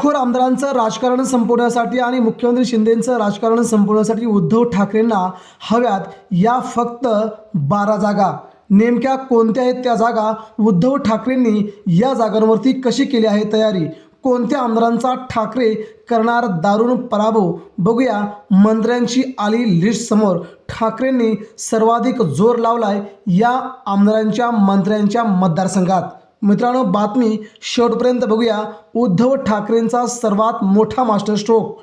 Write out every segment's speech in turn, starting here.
बंडखोर आमदारांचं राजकारण संपवण्यासाठी आणि मुख्यमंत्री शिंदेंचं राजकारण संपवण्यासाठी उद्धव ठाकरेंना हव्यात या फक्त बारा जागा. नेमक्या कोणत्या आहेत त्या जागा? उद्धव ठाकरेंनी या जागांवरती कशी केली आहे तयारी? कोणत्या आमदारांचा ठाकरे करणार दारुण पराभव? बघूया मंत्र्यांची आली लिस्ट समोर. ठाकरेंनी सर्वाधिक जोर लावलाय या आमदारांच्या मंत्र्यांच्या मतदारसंघात. मित्रांनो बातमी शेवटपर्यंत बघूया. उद्धव ठाकरेंचा सर्वात मोठा मास्टर स्ट्रोक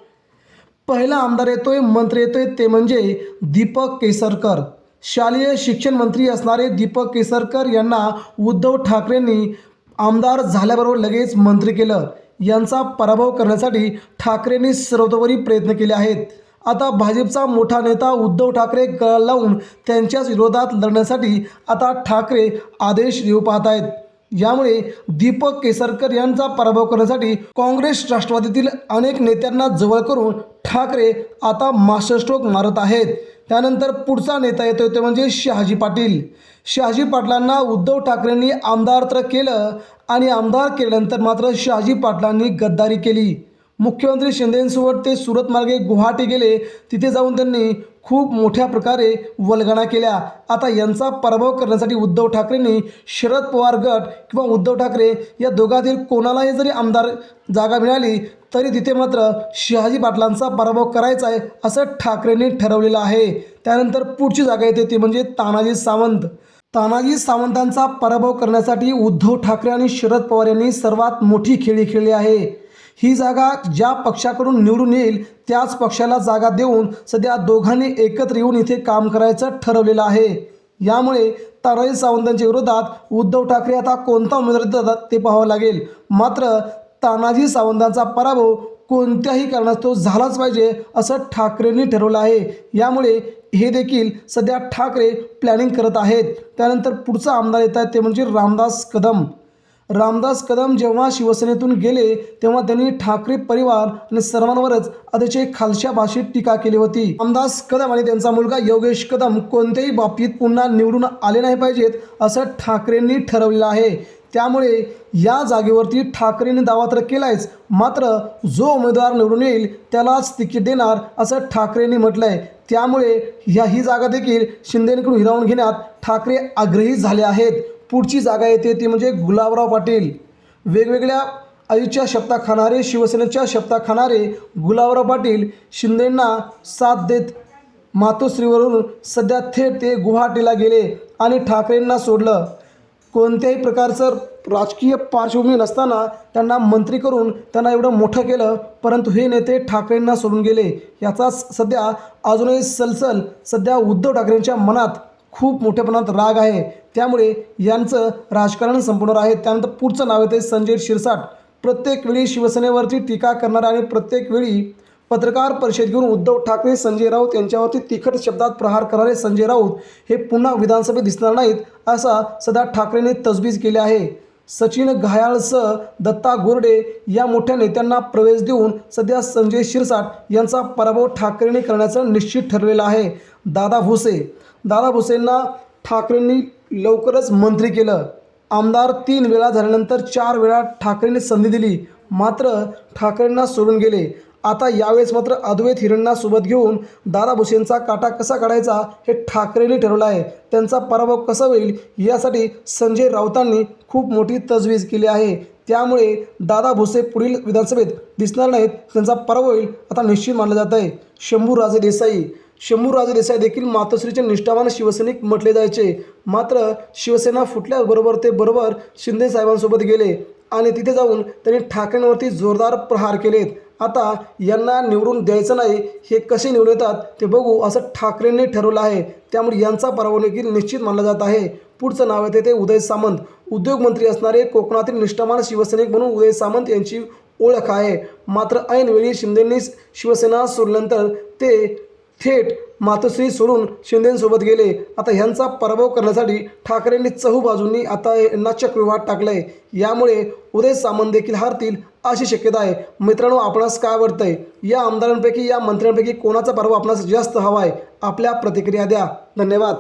पहिला आमदार येतोय मंत्री येतोय ते म्हणजे दीपक केसरकर. शालेय शिक्षण मंत्री असणारे दीपक केसरकर यांना उद्धव ठाकरेंनी आमदार झाल्याबरोबर लगेच मंत्री केलं. यांचा पराभव करण्यासाठी ठाकरेंनी सर्वतोपरी प्रयत्न केले आहेत. आता भाजपचा मोठा नेता उद्धव ठाकरे गळ लावून त्यांच्याच विरोधात लढण्यासाठी आता ठाकरे आदेश देऊ पाहत आहेत. यामुळे दीपक केसरकर यांचा पराभव करण्यासाठी काँग्रेस राष्ट्रवादीतील अनेक नेत्यांना जवळ करून ठाकरे आता मास्टरस्ट्रोक मारत आहेत. त्यानंतर पुढचा नेता येतो ते म्हणजे शहाजी पाटील. शहाजी पाटलांना उद्धव ठाकरेंनी आमदार तर केलं आणि आमदार केल्यानंतर मात्र शहाजी पाटलांनी गद्दारी केली. मुख्यमंत्री शिंदेसोबत ते सुरत मार्गे गुवाहाटी गेले. तिथे जाऊन त्यांनी खूप मोठ्या प्रकारे वलगणा केल्या. आता यांचा पराभव करण्यासाठी उद्धव ठाकरेंनी शरद पवार गट किंवा उद्धव ठाकरे या दोघातील कोणालाही जरी आमदार जागा मिळाली तरी तिथे मात्र शहाजी पाटलांचा पराभव करायचा आहे असं ठाकरेंनी ठरवलेलं आहे. त्यानंतर पुढची जागा येते ती म्हणजे तानाजी सावंत. तानाजी सावंतांचा पराभव करण्यासाठी उद्धव ठाकरे आणि शरद पवार यांनी सर्वात मोठी खेळी खेळली आहे. ही जागा ज्या पक्षाकडून निवडून येईल त्याच पक्षाला जागा देऊन सध्या दोघांनी एकत्र येऊन इथे काम करायचं ठरवलेलं आहे. यामुळे तानाजी सावंतांच्या विरोधात उद्धव ठाकरे आता कोणता उमेदवार देतात ते पाहावं लागेल. मात्र तानाजी सावंतांचा पराभव कोणत्याही कारणास्तव झालाच पाहिजे असं ठाकरेंनी ठरवलं आहे. यामुळे हे देखील सध्या ठाकरे प्लॅनिंग करत आहेत. त्यानंतर पुढचा आमदार येत आहेत ते म्हणजे रामदास कदम. रामदास कदम जेव्हा शिवसेनेतून गेले तेव्हा त्यांनी ठाकरे परिवार आणि सर्वांवरच अतिशय खालच्या भाषेत टीका केली होती. रामदास कदम आणि त्यांचा मुलगा योगेश कदम कोणत्याही बाबतीत पुन्हा निवडून आले नाही पाहिजेत असं ठाकरेंनी ठरवलेलं आहे. त्यामुळे या जागेवरती ठाकरेंनी दावा तर केलायच मात्र जो उमेदवार निवडून येईल त्यालाच तिकीट देणार असं ठाकरेंनी म्हटलंय. त्यामुळे ह्या ही जागा देखील शिंदेकडून हिरावून घेण्यात ठाकरे आग्रही झाले आहेत. पुढची जागा येते ती म्हणजे गुलाबराव पाटील. वेगवेगळ्या आईच्या शब्दा खाणारे शिवसेनेच्या शब्दा खाणारे गुलाबराव पाटील शिंदेंना साथ देत मातोश्रीवरून सध्या थेट ते गुवाहाटीला गेले आणि ठाकरेंना सोडलं. कोणत्याही प्रकारचं राजकीय पार्श्वभूमी नसताना त्यांना मंत्री करून त्यांना एवढं मोठं केलं परंतु हे नेते ठाकरेंना सोडून गेले. याचा सध्या अजूनही सलसल सध्या उद्धव ठाकरेंच्या मनात खूप मोठ्या प्रमाणात राग आहे. त्यामुळे यांचं राजकारण संपणार आहे. त्यानंतर पुढचं नाव येते संजय शिरसाट. प्रत्येक वेळी शिवसेनेवरती टीका करणारा आणि प्रत्येक वेळी पत्रकार परिषद घेऊन उद्धव ठाकरे संजय राऊत यांच्यावरती तिखट शब्दात प्रहार करणारे संजय राऊत हे पुन्हा विधानसभेत दिसणार नाहीत असा सध्या ठाकरेंनी तजवीज केली आहे. सचिन घायाळसह दत्ता गोरडे या मोठ्या नेत्यांना प्रवेश देऊन सध्या संजय शिरसाट यांचा पराभव ठाकरेंनी करण्याचं निश्चित ठरलेलं आहे. दादा भुसे. दादा भुसेंना ठाकरेंनी लवकरच मंत्री केलं. आमदार तीन वेळा झाल्यानंतर चार वेळा ठाकरेंनी संधी दिली. मात्र ठाकरेंना सोडून गेले. आता यावेळेस मात्र अद्वैत हिरण्णा सोबत घेऊन दादा भुसेंचा काटा कसा काढायचा हे ठाकरेंनी ठरवलं आहे. त्यांचा पराभव कसा होईल यासाठी संजय राऊतांनी खूप मोठी तजवीज केली आहे. त्यामुळे दादा भुसे पुढील विधानसभेत दिसणार नाहीत. त्यांचा पराभव होईल आता निश्चित मानलं जात आहे शंभूराजे देसाई शंभूराजे देसाई देखील मातोश्रीचे निष्ठावान शिवसैनिक म्हटले जायचे. मात्र शिवसेना फुटल्याबरोबर ते बरोबर शिंदे साहेबांसोबत गेले आणि तिथे जाऊन त्यांनी ठाकरेंवरती जोरदार प्रहार केलेत. आता यांना निवडून द्यायचं नाही हे कसे निवडून येतात ते बघू असं ठाकरेंनी ठरवलं आहे. त्यामुळे यांचा पराभव देखील निश्चित मानला जात आहे. पुढचं नाव येते ते उदय सामंत. उद्योगमंत्री असणारे कोकणातील निष्ठावान शिवसैनिक म्हणून उदय सामंत यांची ओळख आहे. मात्र ऐनवेळी शिंदेंनी शिवसेना सोडल्यानंतर ते थेट मातोश्री सोडून शिंदेंसोबत गेले. आता ह्यांचा पराभव करण्यासाठी ठाकरेंनी चहू बाजूंनी आता यांना चक्रव्यूहात आहे यामुळे उदय सामंत देखील हारतील अशी शक्यता आहे. मित्रांनो आपणास काय वाटतंय? या आमदारांपैकी या मंत्र्यांपैकी कोणाचा पराभव आपणास जास्त हवा आहे आपल्या प्रतिक्रिया द्या. धन्यवाद.